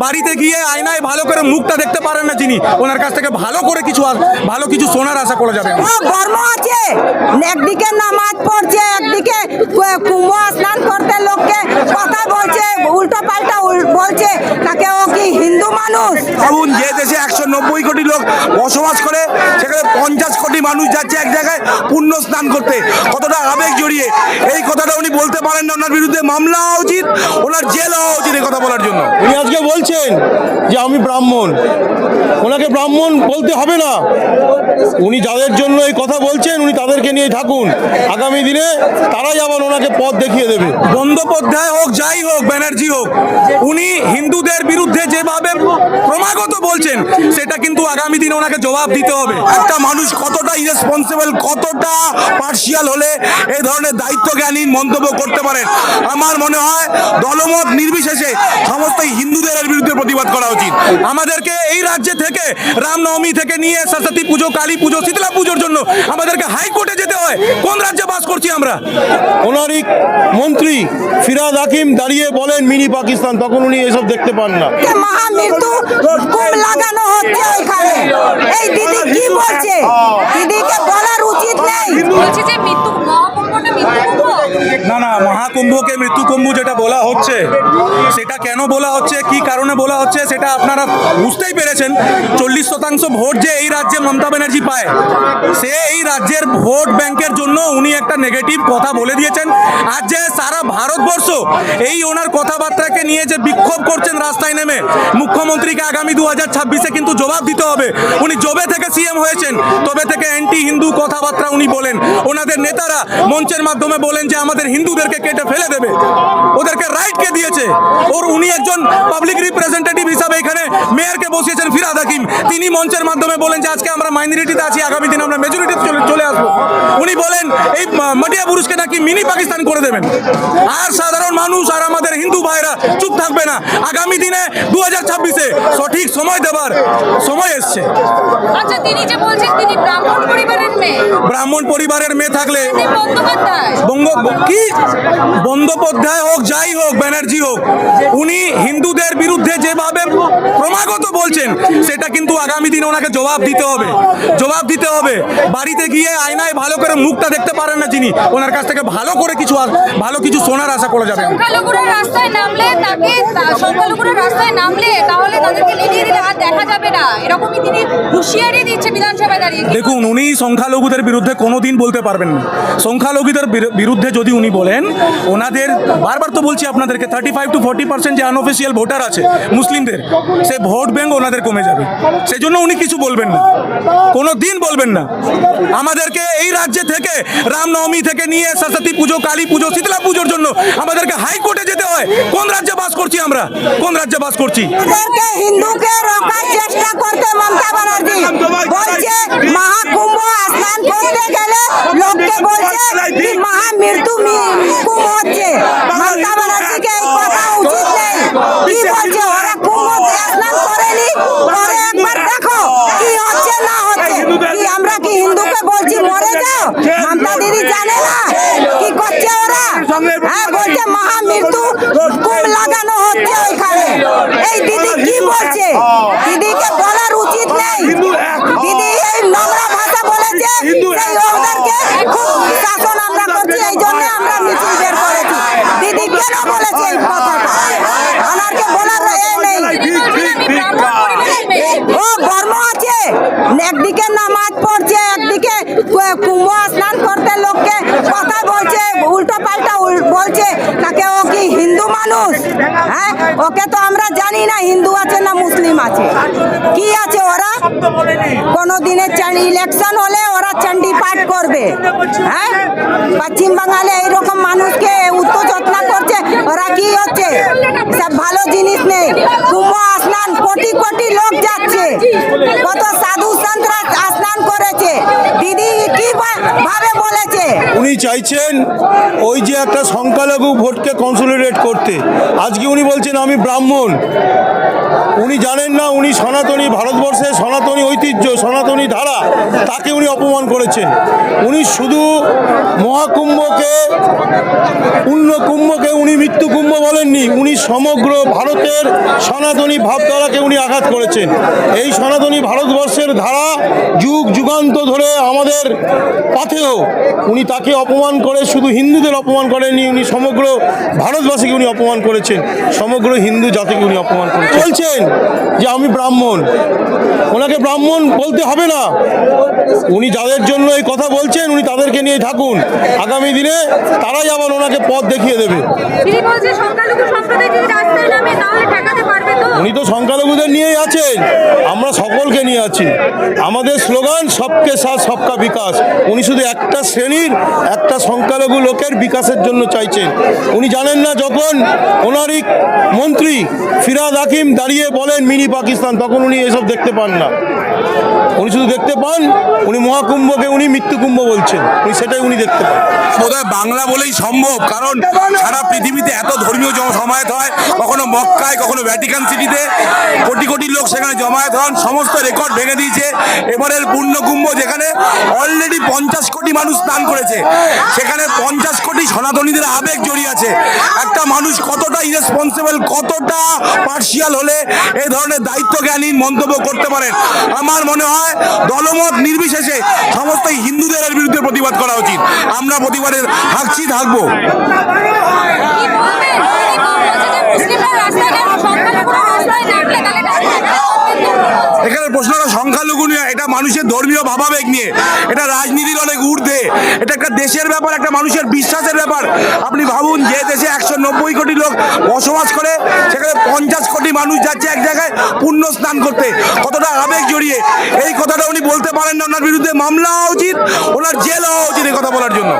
বাড়িতে গিয়ে আয়নায় ভালো করে মুখটা দেখতে পারেন না যিনি ওনার কাছ থেকে ভালো করে কিছু ভালো কিছু শোনার আশা করা যাবে ধর্ম আছে। একদিকে নামাজ পড়ছে একদিকে কুম্ভ স্নান করতে লোককে কথা বলছে উল্টো পাল্টা বলছে। তাকে ও কি হিন্দু মানুষ? ভাবুন যে দেশে একশো নব্বই কোটি লোক বসবাস করে মানুষ যাচ্ছে এক জায়গায় পুণ্য স্নান করতে। কতটা আবেগ জড়িয়ে। এই কথাটা উনি বলতে পারেন না ওনার বিরুদ্ধে মামলা হওয়া উচিত ওনার জেল হওয়া উচিত এই কথা বলার জন্য। উনি আজকে বলছেন যে আমি ব্রাহ্মণ। ওনাকে ব্রাহ্মণ বলতে হবে না। উনি যাদের জন্য এই কথা বলছেন উনি তাদেরকে নিয়ে থাকুন। আগামী দিনে তারাই আবার ওনাকে পথ দেখিয়ে দেবে। বন্দ্যোপাধ্যায় হোক যাই হোক ব্যানার্জি হোক উনি হিন্দুদের বিরুদ্ধে যেভাবে ক্রমাগত বলছেন সেটা কিন্তু আগামী দিনে ওনাকে জবাব দিতে হবে। একটা মানুষ কতটা ইরেসপন্সিবল কতটা পার্সিয়াল হলে এই ধরনের দায়িত্বজ্ঞানহীন মন্তব্য করতে পারেন? আমার মনে হয় দলমত নির্বিশেষে সমস্ত হিন্দুদের বিরুদ্ধে প্রতিবাদ করা উচিত। আমাদেরকে এই রাজ্যে থেকে রামনবমী থেকে নিয়ে সরস্বতী পুজো কালী পুজো শীতলা পুজোর জন্য আমাদেরকে হাইকোর্টে যেতে হয়। কোন রাজ্যে বাস করছি আমরা? ওনারই মন্ত্রী ফিরাদ হাকিম দাঁড়িয়ে বলেন মিনি পাকিস্তান তখন উনি এসব দেখতে পান না। মহামৃত্যু লাগানো হচ্ছে এই দিদি কি বলছে? দিদিকে বলার উচিত নেই। বলছি যে মৃত্যু মৃত্যু না না মহাকুম্ভকে মৃত্যুকুম্ভ যেটা বলা হচ্ছে সেটা কেন বলা হচ্ছে কি কারণে বলা হচ্ছে সেটা আপনারা বুঝতেই পেরেছেন। চল্লিশ শতাংশ ভোট যে এই রাজ্যে মমতা ব্যানার্জি পায় সে এই রাজ্যের ভোট ব্যাংকের জন্য উনি একটা নেগেটিভ কথা বলে দিয়েছেন। আর যে সারা ভারতবর্ষ এই ওনার কথাবার্তাকে নিয়ে যে বিক্ষোভ করছেন রাস্তায় নেমে। মুখ্যমন্ত্রীকে আগামী দু হাজার ছাব্বিশে কিন্তু জবাব দিতে হবে। উনি জবে থেকে সিএম হয়েছেন। তবে থেকে অ্যান্টি হিন্দু কথাবার্তা উনি বলেন। ওনাদের নেতারা মঞ্চের মাধ্যমে বলেন যে আমাদের হিন্দুদেরকে কেটে ফেলে দেবে। ওদেরকে রাইটকে দিয়েছে। ওর উনি একজন পাবলিক রিপ্রেজেন্টেটিভ হিসাবে এখানে মেয়রকে বসিয়েছেন ফিরাদ হাকিম তিনি মঞ্চের মাধ্যমে বলেন যে আজকে আমরা মাইনরিটিতে আছি আগামী দিন আমরা মেজরিটি চলে আসব উনি বলেন এই মাটিয়া পুরুষকে নাকি মিনি পাকিস্তান করে দেবেন আর সাধারণ মানুষ আর আমাদের হিন্দু ভাইরা চুপ থাকবে না আগামী দিনে দু হাজার ছাব্বিশে সঠিক সময় দেবার সময় এসছে আচ্ছা তিনি যে বলছেন তিনি ব্রাহ্মণ পরিবারের মেয়ে ব্রাহ্মণ পরিবারের মেয়ে থাকলে বঙ্গ কি বন্দ্যোপাধ্যায় হোক যাই হোক ব্যানার্জি হোক উনি হিন্দুদের বিরুদ্ধে যেভাবে ক্রমাগত বলছেন সেটা কিন্তু আগামী দিনে ওনাকে জবাব দিতে হবে। জবাব দিতে হবে। বাড়িতে গিয়ে আয়নায় ভালো করে মুখটা দেখতে পারেন না যিনি ওনার কাছ থেকে ভালো করে কিছু ভালো কিছু শোনার আশা করা যাবে রাস্তায় নামলে তাকে সংখ্যালঘুরা রাস্তায় নামলে তাহলে তাদেরকে লেলিয়ে দিলে আর দেখা যাবে না। এরকমই তিনি হুঁশিয়ারি দিচ্ছে বিধানসভায় দাঁড়িয়ে দেখুন উনি সংখ্যালঘুদের বিরুদ্ধে কোনো দিন বলতে পারবেন না। সংখ্যালঘুদের বিরুদ্ধে যদি উনি বলেন ওনাদের বারবার তো বলছি আপনাদেরকে thirty five to forty percent যে আনঅফিসিয়াল ভোটার আছে, মুসলিমদের, সে ভোট ব্যাংক ওনাদের কমে যাবে। সেই জন্য উনি কিছু বলবেন না। কোনো দিন বলবেন না। আমাদেরকে এই রাজ্যে থেকে, রামনবমী থেকে নিয়ে সরস্বতী পুজো, কালী পুজো, শীতলা পুজোর জন্য আমাদেরকে হাইকোর্টে যেতে হয়। কোন রাজ্যে বাস করছি আমরা? কোন রাজ্যে বাস করছি? ব্যানার্জি। মহামৃত্যু মমতা কথা উচিত নেই কি বলছে ওরা কুম্ভ স্নান করেনি পরে একবার দেখো কি হচ্ছে না হচ্ছে। কি আমরা কি হিন্দুকে বলছি মরে যাও? মমতা দিদি জানে না। কি করছে ওরা? হ্যাঁ বলছে মহামৃত্যু কুম লাগানো হচ্ছে ওইখানে। এই দিদি কি বলছে? দিদিকে বলার উচিত নেই। দিদি এই নোংরা ভাষা বলেছে সেই ওদেরকে খুব শাসন আমরা করছি এই জন্য আমরা মিছিল বের করেছি। দিদি কেন বলেছে এই কথাটা বলার নেই। ও ধর্ম আছে। একদিকে নামাজ পড়ছে একদিকে কুমো কুম্ভ স্নান করতে লোককে কথা বলছে উল্টো পাল্টা বলছে তাকে ও কি হিন্দু মানুষ। হ্যাঁ ওকে তো আমরা জানি না হিন্দু আছে না মুসলিম আছে। কি আছে ওরা? কোনো দিনে ইলেকশন হলে ওরা চান্ডি পাঠ করবে। হ্যাঁ পশ্চিম বাঙালে এইরকম মানুষকে উত্তচত্না করছে, ওরা কি হচ্ছে? সব ভালো জিনিস নেই। কুম্ভ স্নান কোটি কোটি লোক যাচ্ছে কত সাধু সন্তরা স্নান করেছে দিদি কি ভা- ভাবে বলেছে উনি উনি চাইছেন ওই যে একটা সংখ্যালঘু ভোটকে কনসোলিডেট করতে। আজকে উনি বলছেন, আমি ব্রাহ্মণ। উনি জানেন না, উনি সনাতনী ভারতবর্ষের সনাতনী ঐতিহ্য, সনাতনী ধারা, তাকে উনি অপমান করেছেন। উনি শুধু মহাকুম্ভকে পূর্ণ কুম্ভকে উনি মৃত্যু কুম্ভ বলেননি, উনি সমগ্র ভারতের সনাতনী ভাবধারাকে উনি আঘাত করেছেন। এই সনাতনী ভারতবর্ষের ধারা যুগ যুগান্ত ধরে আমাদের পথেও উনি তাকে অপমান করে, শুধু হিন্দুদের অপমান করেননি উনি সমগ্র ভারতবাসীকে উনি অপমান করেছেন, সমগ্র হিন্দু জাতিকে উনি অপমান করেছেন। বলছেন যে আমি ব্রাহ্মণ, ওনাকে ব্রাহ্মণ বলতে হবে না। উনি যাদের জন্য এই কথা বলছেন, উনি তাদেরকে নিয়ে থাকুন। আগামী দিনে তারাই আবার ওনাকে পথ দেখিয়ে দেবে। উনি তো সংখ্যালঘুদের নিয়েই আছেন। আমরা সকলকে নিয়ে আছি। আমাদের স্লোগান, সবকে সাথ, সবকা বিকাশ। উনি শুধু একটা শ্রেণির, একটা সংখ্যালঘু লোকের বিকাশের জন্য চাইছেন। উনি জানেন না যখন ওনারই মন্ত্রী ফিরাদ হাকিম দাঁড়িয়ে বলেন, মিনি পাকিস্তান, তখন উনি এসব দেখতে পান না। উনি শুধু দেখতে পান, উনি মহাকুম্ভকে উনি মৃত্যুকুম্ভ বলছেন। উনি সেটাই উনি দেখতে পান। বোধহয় বাংলা বলেই সম্ভব, কারণ সারা পৃথিবীতে এত ধর্মীয় জমায়েত হয়, কখনো মক্কায়, কখনো ভ্যাটিকান সিটিতে কোটি কোটি লোক সেখানে জমায়েত হন, সমস্ত রেকর্ড ভেঙে দিয়েছে। এবারের পূর্ণকুম্ভ যেখানে অলরেডি পঞ্চাশ কোটি মানুষ স্নান করেছে, সেখানে পঞ্চাশ কোটি সনাতনীদের আবেগ জড়িয়ে আছে। একটা মানুষ কতটা ইরেসপন্সিবল কতটা পার্সিয়াল হলে এই ধরনের দায়িত্বজ্ঞানহীন মন্তব্য করতে পারেন? আমার মনে হয় দলমত নির্বিশেষে সমস্ত হিন্দুদের বিরুদ্ধে প্রতিবাদ করা উচিত। আমরা প্রতিবাদে থাকছি থাকব কি বলবেন তিনি বলছে যে মুসলিমরা রাস্তায় নামে সংখ্যালঘুরা রাস্তায় নামলে তাহলে ঠেকাতে পারবে তো। এখানে প্রশ্নটা সংখ্যালঘু নিয়ে এটা মানুষের ধর্মীয় ভাবাবেগ নিয়ে। এটা রাজনীতির অনেক ঊর্ধ্বে। এটা একটা দেশের ব্যাপার, একটা মানুষের বিশ্বাসের ব্যাপার। আপনি ভাবুন, যে দেশে একশো নব্বই কোটি লোক বসবাস করে, সেখানে পঞ্চাশ কোটি মানুষ যাচ্ছে এক জায়গায় পুণ্য স্নান করতে। কতটা আবেগ জড়িয়ে। এই কথাটা উনি বলতে পারেন না, ওনার বিরুদ্ধে মামলা হওয়া উচিত, ওনার জেল হওয়া উচিত এই কথা বলার জন্য।